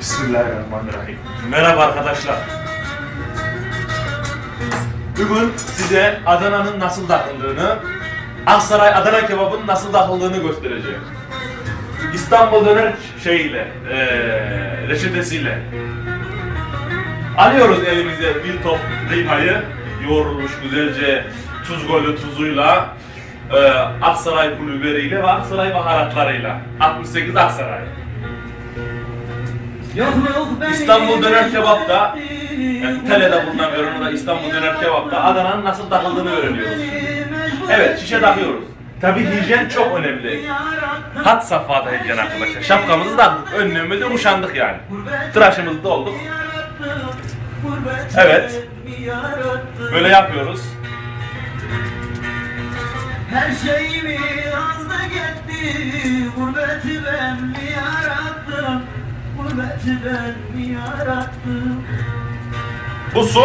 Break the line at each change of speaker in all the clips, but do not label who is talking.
Bismillahirrahmanirrahim. Merhaba arkadaşlar. Bugün size Adana'nın nasıl takıldığını, Aksaray Adana kebabının nasıl takıldığını göstereceğim. İstanbul döner şeyiyle, eee reçetesiyle. Alıyoruz elimize bir top kıymayı, yoğrulmuş güzelce tuz golü tuzuyla, eee Aksaray pul biberiyle ve Aksaray baharatlarıyla. 68 Aksaray. İstanbul Döner Kebap'ta, yani Tele'de bulunan ve onu da İstanbul Döner Kebap'ta Adana'nın nasıl takıldığını öğreniyoruz. Evet, şişe takıyoruz. Tabi hijyen çok önemli. Hat safhada hijyen arkadaşlar. Şapkamızı da önlüğümüzü kuşandık yani. Tıraşımızı da olduk. Evet. Böyle yapıyoruz.
Her şeyimi azda gitti Gurbeti ben yarattım
Bu su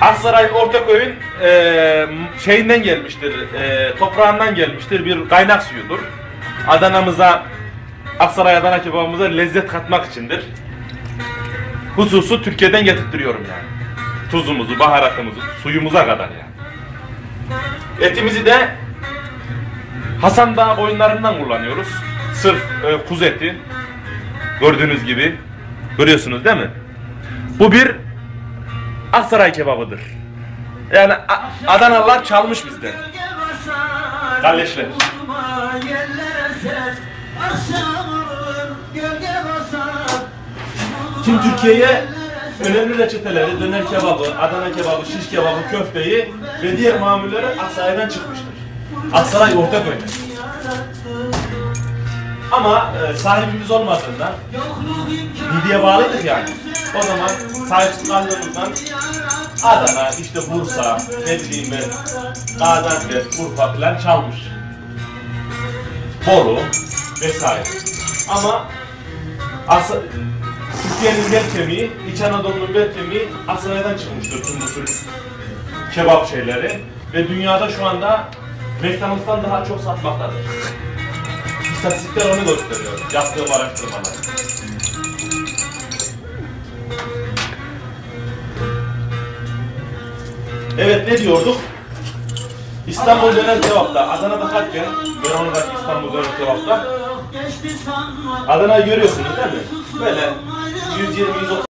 Aksaray Ortaköy'ün eee şeyinden gelmiştir, eee, toprağından gelmiştir, bir kaynak suyudur. Adana'mıza, Aksaray Adana kebabımıza lezzet katmak içindir. Hususu Türkiye'den getirtiyorum yani. Tuzumuzu, baharatımızı, suyumuza kadar yani. Etimizi de Hasan Dağı boyunlarından kullanıyoruz. Sırf e, kuzu eti. Gördüğünüz gibi. Görüyorsunuz değil mi? Bu bir Aksaray kebabıdır. Yani Adanalılar çalmış bizden. Kalleşler. Şimdi Türkiye'ye önemli reçeteleri, döner kebabı, Adana kebabı, şiş kebabı, köfteyi ve diğer mamulleri Aksaray'dan çıkmıştır. Aksaray Ortaköy'den. Ama e, sahibimiz olmadığından Midiye bağlıydık yani. O zaman sahipsiz kaldığımızdan Adana, işte Bursa, ne bileyim Gaziantep, Urfa falan çalmış. Bolu vesaire. Ama Asa, Türkiye'nin bel kemiği, İç Anadolu'nun bel kemiği Aksaray'dan çıkmıştır tüm bu tür kebap şeyleri. Ve dünyada şu anda McDonald's'tan daha çok satmaktadır. İstatistikler onu gösteriyor, yaptığım araştırmalar. Evet ne diyorduk? İstanbul Döner Kebap'ta, Adana'da kaçken, ben onu da İstanbul
Geçti sanma
Adana'yı görüyorsunuz değil mi? Böyle 120-130